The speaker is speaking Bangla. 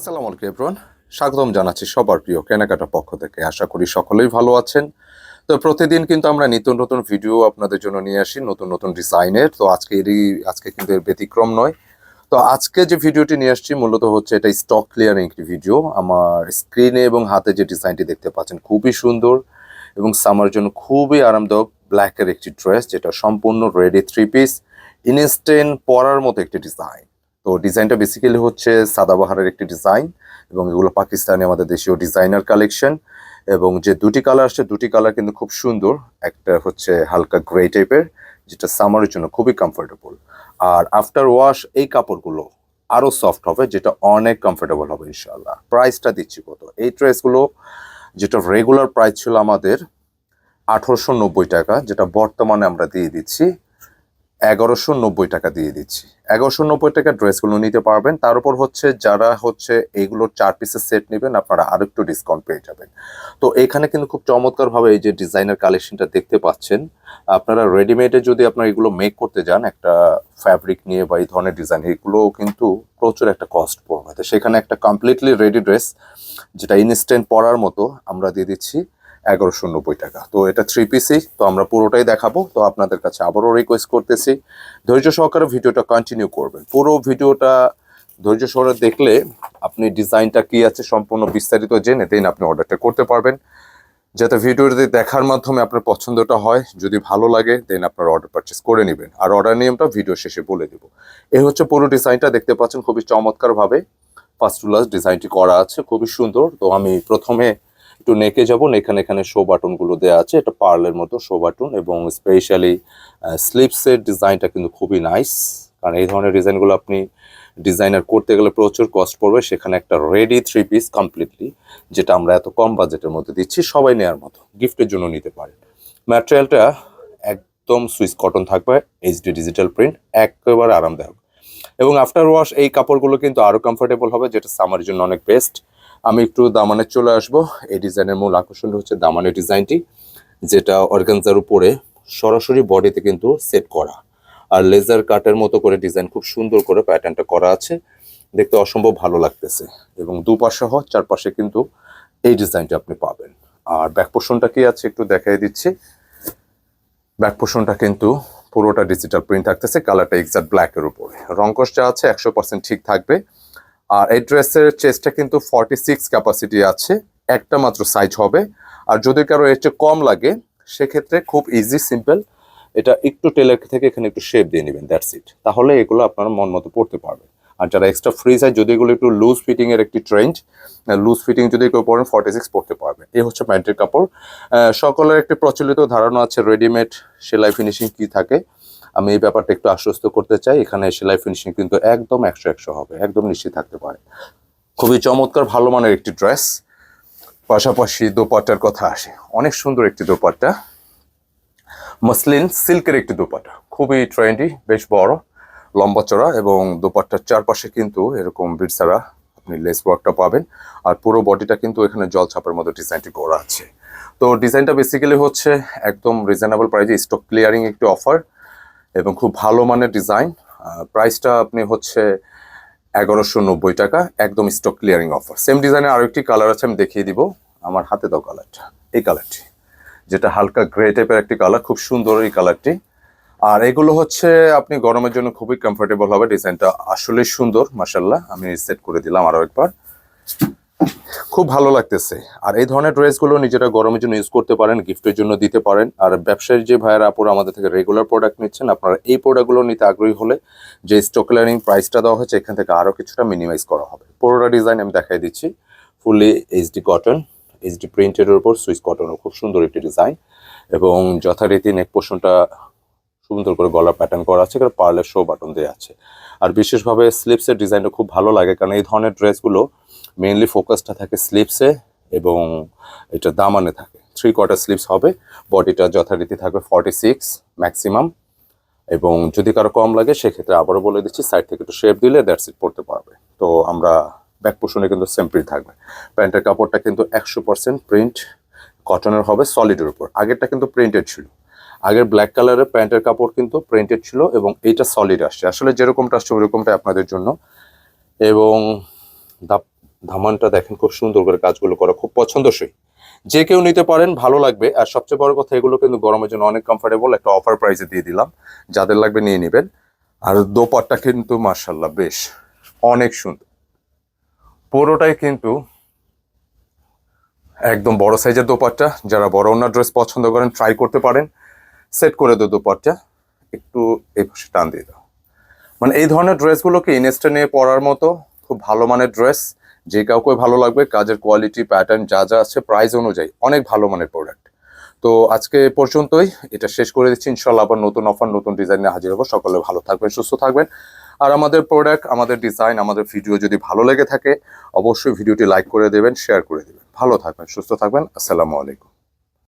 আসসালামু আলাইকুম এভরিওয়ান স্বাগতম জানাচ্ছি সবার প্রিয় কেনাকাটা পক্ষ থেকে। আশা করি সকলেই ভালো আছেন। তো প্রতিদিন কিন্তু আমরা নিত্য নতুন ভিডিও আপনাদের জন্য নিয়ে আসি, নতুন নতুন ডিজাইনের। তো আজকে এরই, আজকে কিন্তু এর ব্যতিক্রম নয়। তো আজকে যে ভিডিওটি নিয়ে আসছি মূলত হচ্ছে এটা স্টক ক্লিয়ারিং একটি ভিডিও আমার স্ক্রিনে এবং হাতে যে ডিজাইনটি দেখতে পাচ্ছেন খুবই সুন্দর এবং সামার জন্য খুবই আরামদায়ক ব্ল্যাকের একটি ড্রেস যেটা সম্পূর্ণ রেডি থ্রি পিস ইনস্টেন্ট পরার মতো একটি ডিজাইন তো ডিজাইনটা বেসিক্যালি হচ্ছে সাদাবাহারের একটি ডিজাইন এবং এগুলো পাকিস্তানি আমাদের দেশীয় ডিজাইনার কালেকশন এবং যে দুটি কালার আসছে, দুটি কালার কিন্তু খুব সুন্দর। একটা হচ্ছে হালকা গ্রে টাইপের যেটা সামারের জন্য খুবই কমফোর্টেবল আর আফটার ওয়াশ এই কাপড়গুলো আরও সফট হবে, যেটা অনেক কমফোর্টেবল হবে ইনশাল্লাহ প্রাইসটা দিচ্ছি কত? এই ড্রেসগুলো যেটা রেগুলার প্রাইস ছিল আমাদের আঠারোশো নব্বই টাকা, যেটা বর্তমানে আমরা দিয়ে দিচ্ছি এগারোশো নব্বই টাকা দিয়ে দিচ্ছি। এগারোশো নব্বই টাকা ড্রেসগুলো নিতে পারবেন। তার উপর হচ্ছে যারা হচ্ছে এগুলো চার পিসের সেট নেবেন, আপনারা আরও একটু ডিসকাউন্ট পেয়ে যাবেন। তো এখানে কিন্তু খুব চমৎকারভাবে এই যে ডিজাইনের কালেকশনটা দেখতে পাচ্ছেন, আপনারা রেডিমেডে যদি আপনারা এগুলো মেক করতে যান, একটা ফ্যাব্রিক নিয়ে বা এই ধরনের ডিজাইন এগুলো কিন্তু প্রচুর একটা কস্ট পড়বে। সেখানে একটা কমপ্লিটলি রেডি ড্রেস যেটা ইনস্ট্যান্ট পরার মতো আমরা দিয়ে দিচ্ছি। এগারোশো নব্বই টাকা। তো এটা থ্রি পিসি তো আমরা পুরোটাই দেখাবো। তো আপনাদের কাছে আবারও রিকোয়েস্ট করতেছি। ধৈর্য সহকারে ভিডিওটা কন্টিনিউ করবেন। পুরো ভিডিওটা ধৈর্য সহকারে দেখলে আপনি ডিজাইনটা কি আছে সম্পূর্ণ বিস্তারিত জেনে দেন আপনি অর্ডারটা করতে পারবেন। যাতে ভিডিওটি দেখার মাধ্যমে আপনার পছন্দটা হয়, যদি ভালো লাগে দেন আপনার অর্ডার পারচেস করে নেবেন। আর অর্ডার নিয়মটা ভিডিও শেষে বলে দেবো। এই হচ্ছে পুরো ডিজাইনটা, দেখতে পাচ্ছেন খুবই চমৎকারভাবে। লাস্ট ডিজাইনটি করা আছে, খুবই সুন্দর। তো আমি প্রথমে একটু নেকে যাব এখানে এখানে শো বাটনগুলো দেওয়া আছে, এটা পার্লের মতো শো বাটন এবং স্পেশালি স্লিপসের ডিজাইনটা কিন্তু খুবই নাইস কারণ এই ধরনের ডিজাইনগুলো আপনি ডিজাইনার করতে গেলে প্রচুর কস্ট পড়বে, সেখানে একটা রেডি থ্রি পিস কমপ্লিটলি যেটা আমরা এত কম বাজেটের মধ্যে দিচ্ছি, সবাই নেওয়ার মতো গিফটের জন্য নিতে পারেন ম্যাটেরিয়ালটা একদম সুইস কটন থাকবে এইচডি ডিজিটাল প্রিন্ট একেবারে আরামদায়ক। এবং আফটার ওয়াশ এই কাপড়গুলো কিন্তু আরও কমফোর্টেবল হবে, যেটা সামারের জন্য অনেক বেস্ট আমি একটু দামানে চলে আসব। এই ডিজাইনের মূল আকর্ষণ হচ্ছে দামানের ডিজাইনটি, যেটা অর্গানজার উপরে সরাসরি বডিতে কিন্তু সেট করা। আর লেজার কাটের মতো করে ডিজাইন, খুব সুন্দর করে প্যাটার্নটা করা আছে। দেখতে অসম্ভব ভালো লাগতেছে। এবং দুপাশে সহ চারপাশে কিন্তু এই ডিজাইনটা আপনি পাবেন। আর ব্যাক পোর্শনটা কি আছে একটু দেখাই দিচ্ছি। ব্যাক পোর্শনটা কিন্তু পুরোটা ডিজিটাল প্রিন্ট থাকতেছে, কালারটা এক্সাক্ট ব্ল্যাকের উপরে। রঙ্কশ যা আছে একশো পার্সেন্ট ঠিক থাকবে। আর এই ড্রেসের চেস্টটা কিন্তু ফর্টি সিক্স ক্যাপাসিটি আছে, একটা মাত্র সাইজ হবে। আর যদি কারও এর চেয়ে কম লাগে, সেক্ষেত্রে খুব ইজি সিম্পল এটা একটু টেলার থেকে এখানে একটু শেপ দিয়ে নেবেন দ্যাটস ইট তাহলে এগুলো আপনারা মন মতো পড়তে পারবেন আর যারা এক্সট্রা ফ্রি চাই যদি এগুলো একটু লুজ ফিটিং এর একটি ট্রেন্ড লুজ ফিটিং যদি কেউ পড়েন ফর্টি সিক্স পড়তে পারবে। এই হচ্ছে প্যান্টের কাপড় সকলের একটি প্রচলিত ধারণা আছে রেডিমেড সেলাই ফিনিশিং কি থাকে? আমি এই ব্যাপারটা একটু আশ্বস্ত করতে চাই। এখানে সেলাই ফিনিশিং কিন্তু একদম একশো একশো হবে, একদম নিশ্চিত থাকতে পারে। খুবই চমৎকার, ভালো মানের একটি ড্রেস পাশাপাশি দোপাট্টার কথা আসে। অনেক সুন্দর একটি দোপাট্টা। মসলিন সিল্কের একটি দোপাট্টা। খুবই ট্রেন্ডি বেশ বড়, লম্বা চড়া এবং দোপাট্টার চারপাশে কিন্তু এরকম বিরসারা আপনি লেস ওয়ার্কটা পাবেন। আর পুরো বডিটা কিন্তু এখানে জল ছাপের মতো ডিজাইনটি করা আছে। তো ডিজাইনটা বেসিক্যালি হচ্ছে একদম রিজনেবল প্রাইসে স্টক ক্লিয়ারিং একটি অফার এবং খুব ভালো মানের ডিজাইন। প্রাইসটা আপনি হচ্ছে এগারোশো নব্বই টাকা, একদম স্টক ক্লিয়ারিং অফার সেম ডিজাইনের আরও একটি কালার আছে, আমি দেখিয়ে দিব। আমার হাতে দাও কালারটা এই কালারটি যেটা হালকা গ্রে টাইপের একটি কালার খুব সুন্দর এই কালারটি আর এগুলো হচ্ছে আপনি গরমের জন্য খুবই কমফোর্টেবল হবে ডিজাইনটা আসলে সুন্দর মাসাল্লাহ আমি সেট করে দিলাম আরও একবার। খুব ভালো লাগতেছে। আর এই ধরনের ড্রেসগুলো নিজেরা গরমের জন্য ইউজ করতে পারেন গিফটের জন্য দিতে পারেন। আর ব্যবসায়ী যে ভাইয়েরা, আপুরা আমাদের থেকে রেগুলার প্রোডাক্ট নিচ্ছেন, আপনারা এই প্রোডাক্টগুলো নিতে আগ্রহী হলে যে স্টক ক্লিয়ারিং প্রাইসটা দেওয়া হয়েছে, এখান থেকে আরও কিছুটা মিনিমাইজ করা হবে। পুরোটা ডিজাইন আমি দেখাই দিচ্ছি। ফুললি এইচডি কটন এইচডি প্রিন্টের উপর সুইচ কটনও খুব সুন্দর একটি ডিজাইন এবং যথারীতি নেক পোর্শনটা সুন্দর করে গলার প্যাটার্ন করা আছে কারণ পার্লের শো বাটন দেওয়া আছে। আর বিশেষভাবে স্লিপসের ডিজাইনটা খুব ভালো লাগে, কারণ এই ধরনের ড্রেসগুলো মেইনলি ফোকাসটা থাকে স্লিপসে এবং এটা দামানে থাকে। থ্রি কোয়ার্টার স্লিপস হবে বডিটা যথারীতি থাকবে ফর্টি সিক্স ম্যাক্সিমাম এবং যদি কারও কম লাগে, সেক্ষেত্রে আবারও বলে দিচ্ছি সাইড থেকে একটু শেপ দিলে দ্যাটস ইট পড়তে পারবে। তো আমরা ব্যাক পোর্শনে কিন্তু সেম প্রিন্ট থাকবে। প্যান্টের কাপড়টা কিন্তু একশো পার্সেন্ট প্রিন্ট কটনের হবে সলিডের উপর। আগেরটা কিন্তু প্রিন্টেড ছিল। আগের ব্ল্যাক কালারের প্যান্টের কাপড় কিন্তু প্রিন্টেড ছিল এবং এইটা সলিড আসছে। আসলে যেরকমটা আসছে ওরকমটা আপনাদের জন্য। এবং দা ধামানটা দেখেন, খুব সুন্দর করে কাজগুলো করা, খুব পছন্দসই। যে কেউ নিতে পারেন, ভালো লাগবে। আর সবচেয়ে বড় কথা, এগুলো কিন্তু গরমের জন্য অনেক কমফোর্টেবল একটা অফার প্রাইসে দিয়ে দিলাম। যাদের লাগবে নিয়ে নেবেন। আর দোপাট্টা কিন্তু মার্শাল্লাহ বেশ, অনেক সুন্দর। পুরোটাই কিন্তু একদম বড় সাইজের দোপাট্টা। যারা বড় অন্য ড্রেস পছন্দ করেন ট্রাই করতে পারেন। সেট করে দো দোপাট্টা। একটু এই পাশে টান দিয়ে দাও। মানে এই ধরনের ড্রেসগুলোকে ইনস্টা নিয়ে পরার মতো, খুব ভালো মানের ড্রেস যে কাউকে ভালো লাগবে, কাজের কোয়ালিটি প্যাটার্ন যা যা আছে প্রাইস অনুযায়ী অনেক ভালো মানের প্রোডাক্ট তো আজকে পর্যন্তই, এটা শেষ করে দিচ্ছি ইনশাল্লাহ আবার নতুন অফার নতুন ডিজাইন নিয়ে হাজির হব। সকলে ভালো থাকবেন, সুস্থ থাকবেন। আর আমাদের প্রোডাক্ট আমাদের ডিজাইন আমাদের ভিডিও যদি ভালো লেগে থাকে, অবশ্যই ভিডিওটি লাইক করে দেবেন শেয়ার করে দেবেন। ভালো থাকবেন, সুস্থ থাকবেন। আসসালামু আলাইকুম।